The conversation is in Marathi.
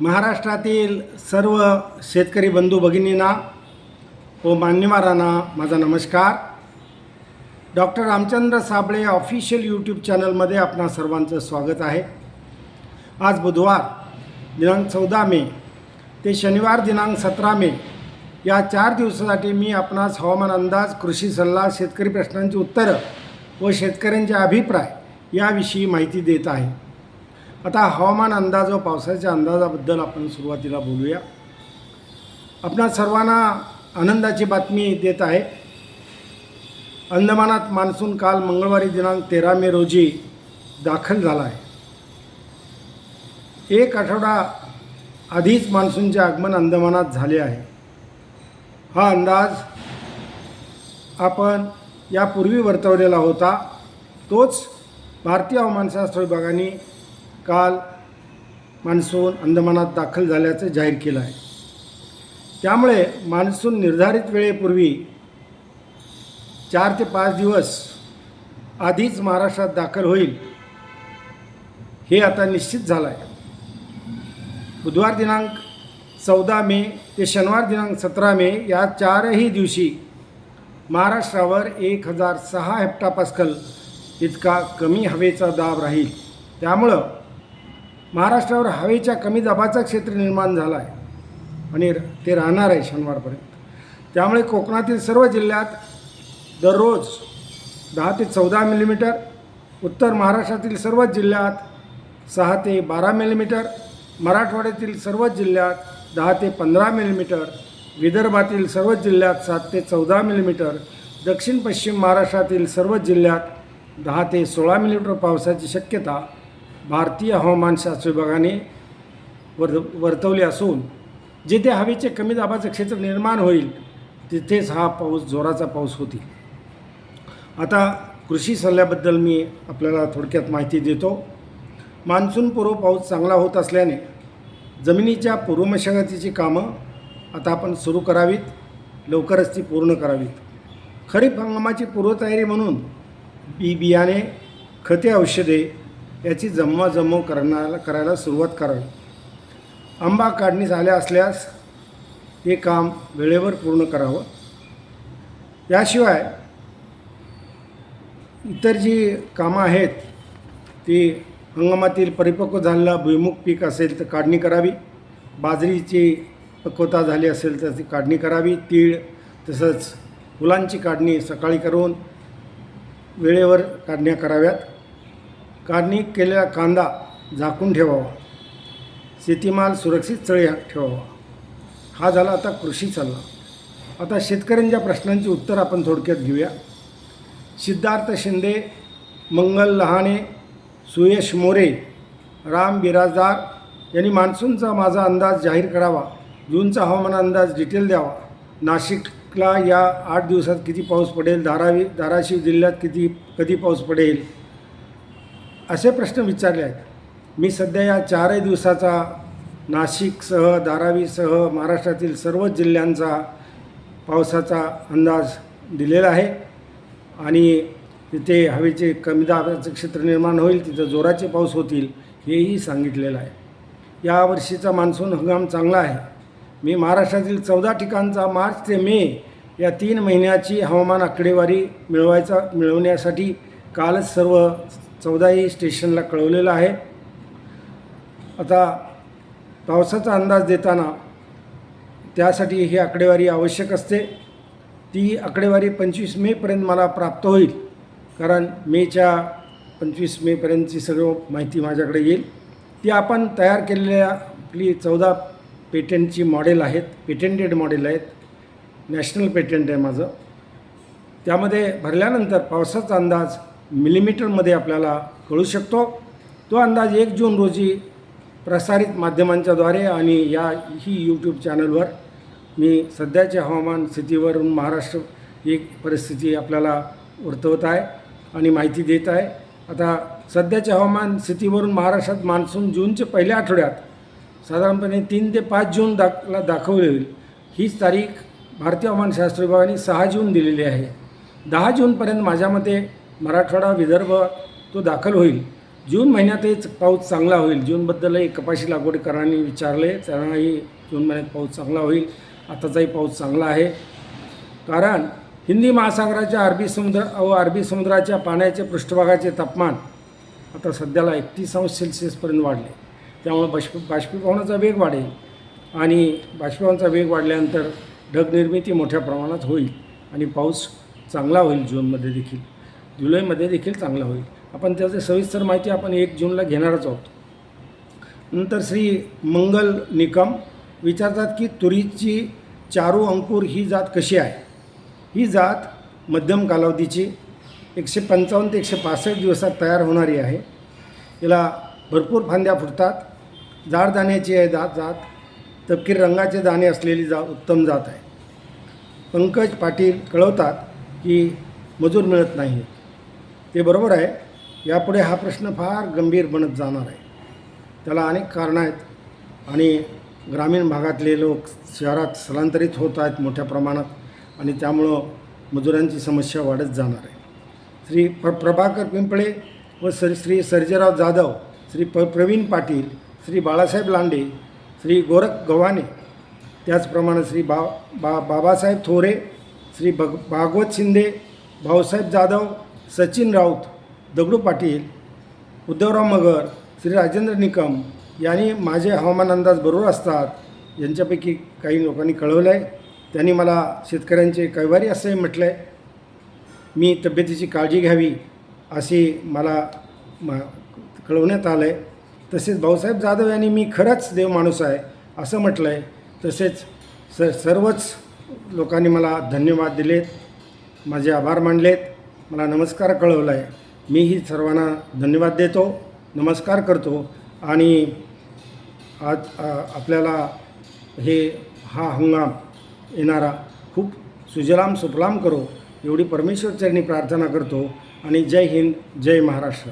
महाराष्ट्रातील सर्व शेतकरी बंधू भगिनींना व मान्यवरांना माझा नमस्कार. Doctor Ramchandra Sable official YouTube चॅनलमध्ये आपणा सर्वांचं स्वागत आहे. आज बुधवार दिनांक चौदा मे ते शनिवार दिनांक सतरा मे या चार दिवसासाठी मी आपणास हवामान अंदाज कृषी सल्ला शेतकरी प्रश्नांची उत्तरं व शेतकऱ्यांचे अभिप्राय याविषयी माहिती देत आहे. आता हवामान अंदाज व पावसाच्या अंदाजाबद्दल आपण सुरुवातीला बोलूया. आपणा सर्वांना आनंदाची बातमी देत आहे. अंदमानात मान्सून काल मंगळवारी दिनांक तेरा मे रोजी दाखल झाला आहे. एक आठवडा आधीच मान्सूनचे आगमन अंदमानात झाले आहे. हा अंदाज आपण यापूर्वी वर्तवलेला होता. तोच भारतीय हवामानशास्त्र विभागाने काल मान्सून अंदमानात दाखल झाल्याचं जाहीर केलं आहे. त्यामुळे मान्सून निर्धारित वेळेपूर्वी चार ते पाच दिवस आधीच महाराष्ट्रात दाखल होईल हे आता निश्चित झालं आहे बुधवार दिनांक चौदा मे ते शनिवार दिनांक सतरा मे या चारही दिवशी महाराष्ट्रावर एक हजार सहा हेप्टापास्कल इतका कमी हवेचा दाब राहील. त्यामुळं महाराष्ट्रावर हवेच्या कमी दाबाचा क्षेत्र निर्माण झाला आहे आणि ते राहणार आहे शनिवारपर्यंत. त्यामुळे कोकणातील सर्व जिल्ह्यात दररोज दहा ते चौदा मिलीमीटर उत्तर महाराष्ट्रातील सर्वच जिल्ह्यात सहा ते बारा मिलीमीटर मराठवाड्यातील सर्वच जिल्ह्यात दहा ते पंधरा मिलीमीटर विदर्भातील सर्वच जिल्ह्यात सात ते चौदा मिलीमीटर दक्षिण पश्चिम महाराष्ट्रातील सर्वच जिल्ह्यात दहा ते सोळा मिलीमीटर पावसाची शक्यता भारतीय हवामानशास्त्र विभागाने वर्ध वर्तवले असून जिथे हवेचे कमी दाबाचं क्षेत्र निर्माण होईल तिथेच हा पाऊस जोराचा पाऊस होतील. आता कृषी सल्ल्याबद्दल मी आपल्याला थोडक्यात माहिती देतो. मान्सूनपूर्व पाऊस चांगला होत असल्याने जमिनीच्या पूर्वमशागतीची कामं आता आपण सुरू करावीत लवकरच ती पूर्ण करावीत. खरीप हंगामाची पूर्वतयारी म्हणून बी बियाणे खते औषधे याची जमवाजमव करण्याला करायला सुरुवात करावी. आंबा काढणी झाल्या असल्यास हे काम वेळेवर पूर्ण करावं. याशिवाय इतर जी कामं आहेत ती हंगामातील परिपक्व झालेला भुईमुग पीक असेल तर काढणी करावी. बाजरीची पक्वता झाली असेल तर ती काढणी करावी. तीळ तसंच फुलांची काढणी सकाळी करून वेळेवर काढण्या कराव्यात. काढणी केलेला कांदा झाकून ठेवावा. शेतीमाल सुरक्षित चळी ठेवावा. हा झाला आता कृषी सल्ला. आता शेतकऱ्यांच्या प्रश्नांची उत्तर आपण थोडक्यात घेऊया. सिद्धार्थ शिंदे मंगल लहाणे सुयश मोरे राम बिराजदार यांनी मान्सूनचा माझा अंदाज जाहीर करावा. जूनचा हवामान अंदाज डिटेल द्यावा. नाशिकला या आठ दिवसात किती पाऊस पडेल? धारावी धाराशिव जिल्ह्यात किती कधी पाऊस पडेल? असे प्रश्न विचारले आहेत. मी सध्या या चारही दिवसाचा नाशिकसह धारावीसह महाराष्ट्रातील सर्वच जिल्ह्यांचा पावसाचा अंदाज दिलेला आहे. आणि तिथे हवेचे कमी दाबाचं क्षेत्र निर्माण होईल तिथं जोराचे पाऊस होतील हेही सांगितलेलं आहे. यावर्षीचा मान्सून हंगाम चांगला आहे. मी महाराष्ट्रातील चौदा ठिकाणचा मार्च ते मे या तीन महिन्याची हवामान आकडेवारी मिळवायचा मिळवण्यासाठी कालच सर्व चौदाही स्टेशनला कळवलेलं आहे. आता पावसाचा अंदाज देताना त्यासाठी ही आकडेवारी आवश्यक असते. ती आकडेवारी पंचवीस मेपर्यंत मला प्राप्त होईल. कारण मेच्या पंचवीस मेपर्यंतची सगळं माहिती माझ्याकडे येईल. ती आपण तयार केलेल्या आपली चौदा पेटंटची मॉडेल आहेत पेटेंटेड मॉडेल आहेत. नॅशनल पेटंट आहे माझं. त्यामध्ये भरल्यानंतर पावसाचा अंदाज मिलीमीटरमध्ये आपल्याला कळू शकतो. तो अंदाज एक जून रोजी प्रसारित माध्यमांच्याद्वारे आणि या ही यूट्यूब चॅनलवर मी सध्याच्या हवामान स्थितीवरून महाराष्ट्र एक परिस्थिती आपल्याला वर्तवत आहे आणि माहिती देत आहे. आता सध्याच्या हवामान स्थितीवरून महाराष्ट्रात मान्सून जूनच्या पहिल्या आठवड्यात साधारणपणे तीन ते पाच जून दाखला दाखवली होईल. हीच तारीख भारतीय हवामानशास्त्र विभागाने सहा जून दिलेली आहे. दहा जूनपर्यंत माझ्या मते मराठवाडा विदर्भ तो दाखल होईल. जून महिन्यातच पाऊस चांगला होईल. जूनबद्दलही कपाशी लागवडकरांनी विचारले. त्यांनाही जून महिन्यात पाऊस चांगला होईल. आताचाही पाऊस चांगला आहे. कारण हिंदी महासागराच्या अरबी समुद्र व अरबी समुद्राच्या पाण्याचे पृष्ठभागाचे तापमान आता सध्याला एकतीस अंश सेल्सिअसपर्यंत वाढले. त्यामुळे बाष्प बाष्पीभवनाचा वेग वाढेल. आणि बाष्पीभवनाचा वेग वाढल्यानंतर ढगनिर्मिती मोठ्या प्रमाणात होईल. आणि पाऊस चांगला होईल जूनमध्ये देखील. जुलैमध्ये देखील चांगला होईल. आपण त्याची सविस्तर माहिती आपण एक जूनला घेणारच आहोत. नंतर श्री मंगल निकम विचारतात की तुरीची चारू अंकुर ही जात कशी आहे? ही जात मध्यम कालावधीची एकशे पंचावन्न ते एकशे पासष्ट दिवसात तयार होणारी आहे. याला भरपूर फांद्या फुटतात. जाड दाण्याची आहे जात जात तपकीर रंगाचे दाणे असलेली जा उत्तम जात आहे. पंकज पाटील कळवतात की मजूर मिळत नाही. ते बरोबर आहे. यापुढे हा प्रश्न फार गंभीर बनत जाणार आहे. त्याला अनेक कारणं आहेत आणि ग्रामीण भागातले लोक शहरात स्थलांतरित होत आहेत मोठ्या प्रमाणात आणि त्यामुळं मजुरांची समस्या वाढत जाणार आहे. श्री प्र प्रभाकर पिंपळे व सर श्री सर्जेराव जाधव श्री प प्रवीण पाटील श्री बाळासाहेब लांडे श्री गोरख गव्हाणे त्याचप्रमाणे श्री बा बा बाबासाहेब थोरे श्री भग भागवत शिंदे भाऊसाहेब जाधव सचिन राऊत दगडू पाटील उद्धवराव मगर श्री राजेंद्र निकम यांनी माझे हवामान अंदाज बरोबर असतात यांच्यापैकी काही लोकांनी कळवलं आहे त्यांनी मला शेतकऱ्यांचे कैवारी असंही म्हटलं आहे मी तब्येतीची काळजी घ्यावी अशी मला म कळवण्यात आलं आहे तसेच भाऊसाहेब जाधव यांनी मी खरंच देव माणूस आहे असं म्हटलं आहे तसेच स सर्वच लोकांनी मला धन्यवाद दिलेत. माझे आभार मानलेत. मला नमस्कार कळवला आहे मीही सर्वांना धन्यवाद देतो नमस्कार करतो आणि आज आ- आपल्याला हे हा हंगाम येणारा खूप सुजलाम सुफलाम करो एवढी परमेश्वरचरणी प्रार्थना करतो आणि जय हिंद जय महाराष्ट्र.